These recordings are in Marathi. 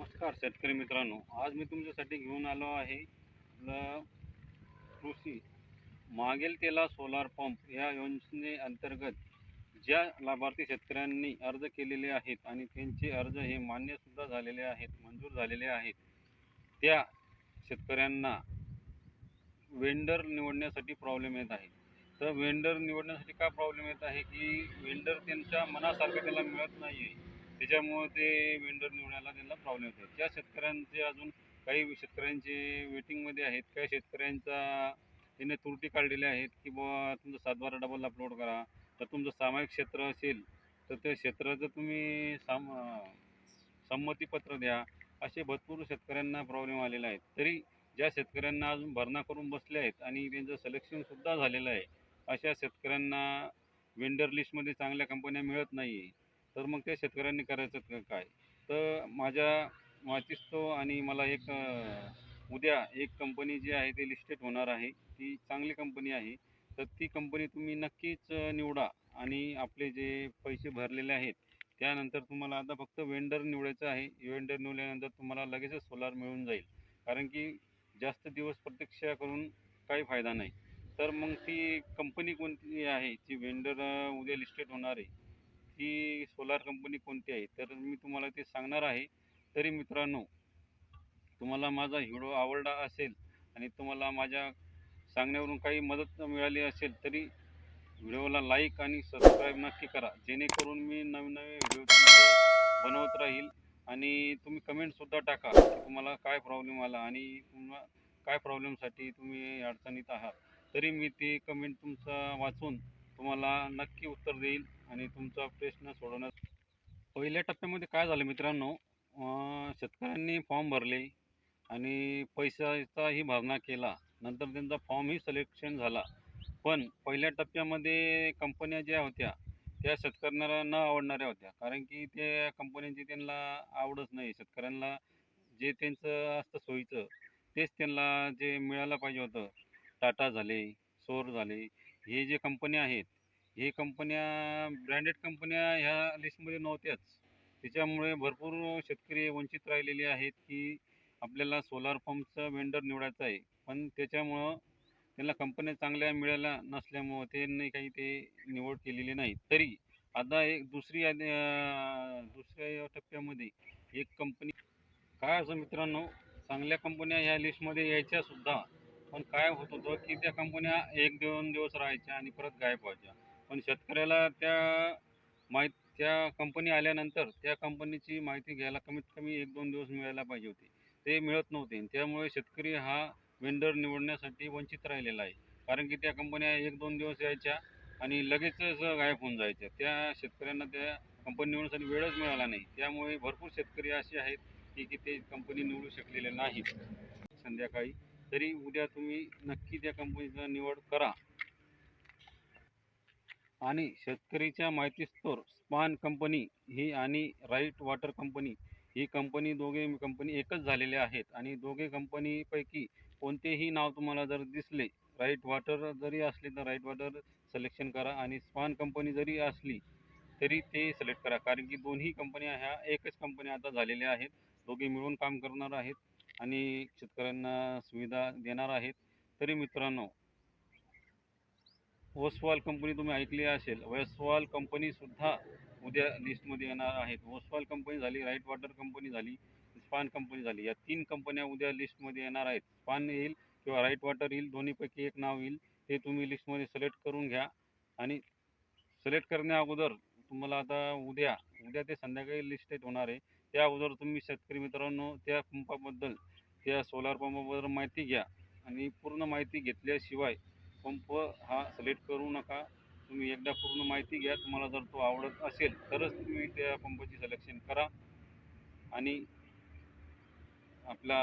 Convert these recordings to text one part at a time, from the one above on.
नमस्कार शेतकरी मित्रांनो आज मी तुमच्यासाठी घेऊन आलो आहे कृषी मागेल तेला सोलार पंप या योजनेअंतर्गत ज्या लाभार्थी शेतकऱ्यांनी अर्ज केलेले आहेत आणि त्यांचे अर्ज हे मान्यसुद्धा झालेले आहेत मंजूर झालेले आहेत. त्या शेतकऱ्यांना वेंडर निवडण्यासाठी प्रॉब्लेम येत आहे. तर वेंडर निवडण्यासाठी का प्रॉब्लेम येत आहे की वेंडर त्यांच्या मनासारखं त्याला मिळत नाही आहे त्याच्यामुळं ते वेंडर निवडायला त्यांना प्रॉब्लेम होतो ज्या शेतकऱ्यांचे अजून काही शेतकऱ्यांचे वेटिंगमध्ये आहेत काही शेतकऱ्यांचा त्याने त्रुटी काढलेल्या आहेत की बुवा तुमचं सातबारा डबल अपलोड करा तर तुमचं सामायिक क्षेत्र असेल तर त्या क्षेत्राचं तुम्ही साम संमतीपत्र द्या. असे भरपूर शेतकऱ्यांना प्रॉब्लेम आलेले आहेत तरी ज्या शेतकऱ्यांना अजून भरणा करून बसले आहेत आणि त्यांचं सिलेक्शनसुद्धा झालेलं आहे अशा शेतकऱ्यांना वेंडर लिस्टमध्ये चांगल्या कंपन्या मिळत नाही आहे तर मग त्या शेतकऱ्यांनी करायचं काय? तर माझ्या वाचिस्तो आणि मला एक उद्या एक कंपनी जी आहे ती लिस्टेड होणार आहे. ती चांगली कंपनी आहे. तर ती कंपनी तुम्ही नक्कीच निवडा आणि आपले जे पैसे भरलेले आहेत त्यानंतर तुम्हाला आता फक्त वेंडर निवडायचं आहे. वेंडर निवडल्यानंतर तुम्हाला लगेचच सोलार मिळून जाईल. कारण की जास्त दिवस प्रतीक्षा करून काही फायदा नाही. तर मग ती कंपनी कोणती आहे? ती वेंडर उद्या लिस्टेड होणार आहे. ती सोलार कंपनी कोणती आहे? तर मी तुम्हाला ते सांगणार आहे. तरी मित्रांनो तुम्हाला माझा व्हिडिओ आवडला असेल आणि तुम्हाला माझ्या सांगण्यावरून काही मदत मिळाली असेल तरी व्हिडिओला लाईक आणि सबस्क्राईब नक्की करा. जेणेकरून मी नवीन नवीन व्हिडिओ बनवत राहील आणि तुम्ही कमेंटसुद्धा टाका की तुम्हाला काय प्रॉब्लेम आला आणि तुम्हाला काय प्रॉब्लेमसाठी तुम्ही अडचणीत आहात. तरी मी ते कमेंट तुमचा वाचून तुम्हाला नक्की उत्तर देईल आणि तुमचा प्रश्न सोडवण्यास पहिल्या टप्प्यामध्ये काय झालं मित्रांनो? शेतकऱ्यांनी फॉर्म भरले आणि पैशाचाही भरणा केला. नंतर त्यांचा फॉर्मही सिलेक्शन झाला. पण पहिल्या टप्प्यामध्ये कंपन्या ज्या होत्या त्या शेतकऱ्यांना न आवडणाऱ्या होत्या. कारण की त्या कंपन्यांची त्यांना आवडच नाही. शेतकऱ्यांना जे त्यांचं असतं सोयीचं तेच त्यांना जे मिळायला पाहिजे होतं. टाटा झाले सोर झाले हे जे कंपन्या आहेत हे कंपन्या ब्रँडेड कंपन्या ह्या लिस्टमध्ये नव्हत्याच. त्याच्यामुळे भरपूर शेतकरी वंचित राहिलेले आहेत की आपल्याला सोलार पंपचं वेंडर निवडायचं आहे. पण त्याच्यामुळं त्यांना कंपन्या चांगल्या मिळाल्या नसल्यामुळं त्यांनी काही ते निवड केलेली नाही. तरी आता एक दुसरी दुसऱ्या टप्प्यामध्ये एक कंपनी काय असं मित्रांनो? चांगल्या कंपन्या ह्या लिस्टमध्ये यायच्यासुद्धा पण काय होत होतं की त्या कंपन्या एक दोन दिवस राहायच्या आणि परत गायब व्हायच्या. पण शेतकऱ्याला त्या माहीत त्या कंपनी आल्यानंतर त्या कंपनीची माहिती घ्यायला कमीत कमी एक दोन दिवस मिळायला पाहिजे होती. ते मिळत नव्हते त्यामुळे शेतकरी हा वेंडर निवडण्यासाठी वंचित राहिलेला आहे. कारण की त्या कंपन्या एक दोन दिवस यायच्या आणि लगेचच गायब होऊन जायच्या. त्या शेतकऱ्यांना त्या कंपनी निवडण्यासाठी वेळच मिळाला नाही. त्यामुळे भरपूर शेतकरी असे आहेत की की ते कंपनी निवडू शकलेले नाहीत. संध्याकाळी. तरी उद्या तुम्ही नक्की त्या कंपनीचा निवड करा. आणि शेतकरीच्या माहितीस्तोर स्पान कंपनी ही आणि राईट वॉटर कंपनी ही कंपनी दोघे कंपनी एकच झालेले आहेत. आणि दोघे कंपनीपैकी कोणतेही नाव तुम्हाला जर दिसले राईट वॉटर जरी असले तर राईट वॉटर सिलेक्शन करा आणि स्पान कंपनी जरी असली तरी ते सिलेक्ट करा. कारण की दोन्ही कंपन्या ह्या एकच कंपन्या आता झालेल्या आहेत. दोघे मिळून काम करणार आहेत. आणि शेतकऱ्यांना सुविधा देणार आहेत. तरी मित्रांनो ओसवाल कंपनी तुम्ही ऐकली असेल वयस्वाल कंपनीसुद्धा उद्या लिस्टमध्ये येणार आहेत. ओसवाल कंपनी झाली राईट वॉटर कंपनी झाली स्पान कंपनी झाली. या तीन कंपन्या उद्या लिस्टमध्ये येणार आहेत. स्पान येईल किंवा राईट वॉटर येईल दोन्हीपैकी एक नाव येईल. ते तुम्ही लिस्टमध्ये सिलेक्ट करून घ्या. आणि सिलेक्ट करण्या अगोदर तुम्हाला आता उद्या उद्या ते संध्याकाळी लिस्टेड होणार आहे. त्या अगोदर तुम्ही शेतकरी मित्रांनो त्या पंपाबद्दल त्या सोलार पंपाबद्दल माहिती घ्या आणि पूर्ण माहिती घेतल्याशिवाय पंप हा सिलेक्ट करू नका. तुम्ही एकदा पूर्ण माहिती घ्या. तुम्हाला जर तो आवडत असेल तरच तुम्ही त्या पंपाची सिलेक्शन करा आणि आपला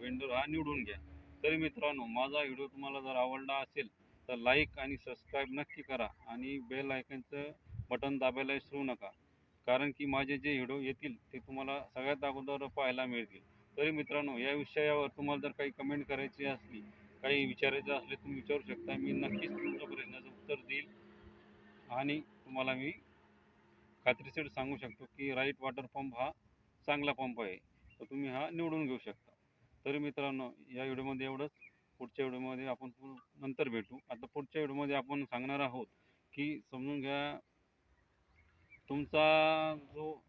वेंडर हा निवडून घ्या. तरी मित्रांनो माझा व्हिडिओ तुम्हाला जर आवडला असेल तर लाईक आणि सबस्क्राईब नक्की करा आणि बेल आयकनचं बटन दाबायला विसरू नका. कारण की माझे जे व्हिडिओ येतील ते तुम्हाला सगळ्यात अगोदर पाहायला मिळतील. तरी मित्रांनो या विषयावर तुम्हाला जर काही कमेंट करायची असली काही विचारायचं असले तुम्ही विचारू शकता. मी नक्कीच तुमच्या प्रश्नाचं उत्तर देईल. आणि तुम्हाला मी खात्रीशीर सांगू शकतो की राईट वॉटर पंप हा चांगला पंप आहे. तर तुम्ही हा निवडून घेऊ शकता. तरी मित्रांनो या व्हिडिओमध्ये एवढंच. पुढच्या व्हिडिओमध्ये आपण नंतर भेटू. आता पुढच्या व्हिडिओमध्ये आपण सांगणार आहोत की समजून घ्या तुमचा जो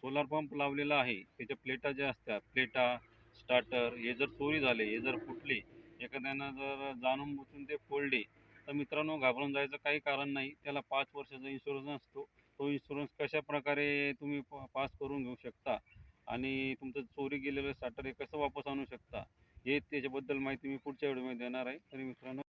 सोलार पंप लावलेला आहे त्याच्या प्लेटा ज्या असतात प्लेटा स्टार्टर हे जर चोरी झाले हे जर फुटले एखाद्यानं जर जाणून बुजून ते फोडले तर मित्रांनो घाबरून जायचं काही कारण नाही. त्याला पाच वर्षाचा इन्शुरन्स असतो. तो इन्शुरन्स कशा प्रकारे तुम्ही प- पास करून घेऊ शकता? आणि तुमचं चोरी गेलेलं स्टार्टर हे कसं वापस आणू शकता? हे त्याच्याबद्दल माहिती मी पुढच्या व्हिडिओमध्ये देणार आहे. तरी मित्रांनो